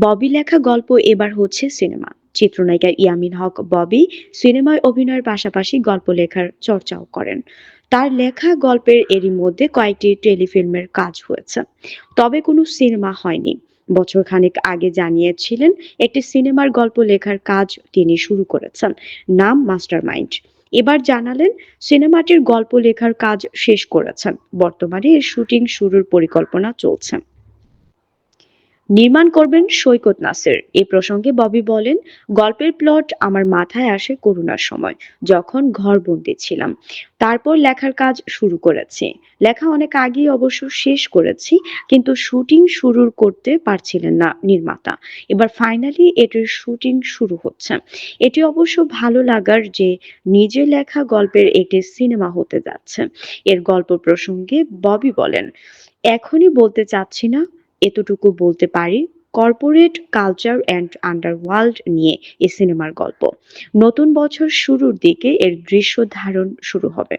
ববি লেখা গল্প এবার হচ্ছে সিনেমা। চিত্রনায়িকা ইয়ামিন হক, ববি, সিনেমায় অভিনয়ের পাশাপাশি গল্প লেখার চর্চাও করেন। তার লেখা গল্পের এরই মধ্যে কয়েকটি টেলিফিল্মের কাজ হয়েছে। তবে কোনো সিনেমা হয়নি। বছর খানেক আগে জানিয়েছিলেন, একটি সিনেমার গল্প লেখার কাজ তিনি শুরু করেছেন, নাম মাস্টারমাইন্ড। এবার জানালেন, সিনেমাটির গল্প লেখার কাজ শেষ করেছেন। বর্তমানে এর শুটিং শুরুর পরিকল্পনা চলছে। নির্মাণ করবেন সৈকত নাসির। এ প্রসঙ্গে ববি বলেন, গল্পের প্লট আমার মাথায় আসে করোনার সময়, যখন ঘরবন্দি ছিলাম। তারপর লেখার কাজ শুরু করেছি। লেখা অনেক আগেই অবশ্য শেষ করেছি, কিন্তু শুটিং শুরু করতে পারছিলেন না নির্মাতা। এবার ফাইনালি এটির শুটিং শুরু হচ্ছে। এটি অবশ্য ভালো লাগার যে, নিজে লেখা গল্পের একটি সিনেমা হতে যাচ্ছে। এর গল্প প্রসঙ্গে ববি বলেন, এখনই বলতে চাচ্ছি না এতটুকু বলতে পারি কর্পোরেট কালচার অ্যান্ড আন্ডারওয়ার্ল্ড নিয়ে এ সিনেমার গল্প। নতুন বছর শুরুর দিকে এর দৃশ্য ধারণ শুরু হবে।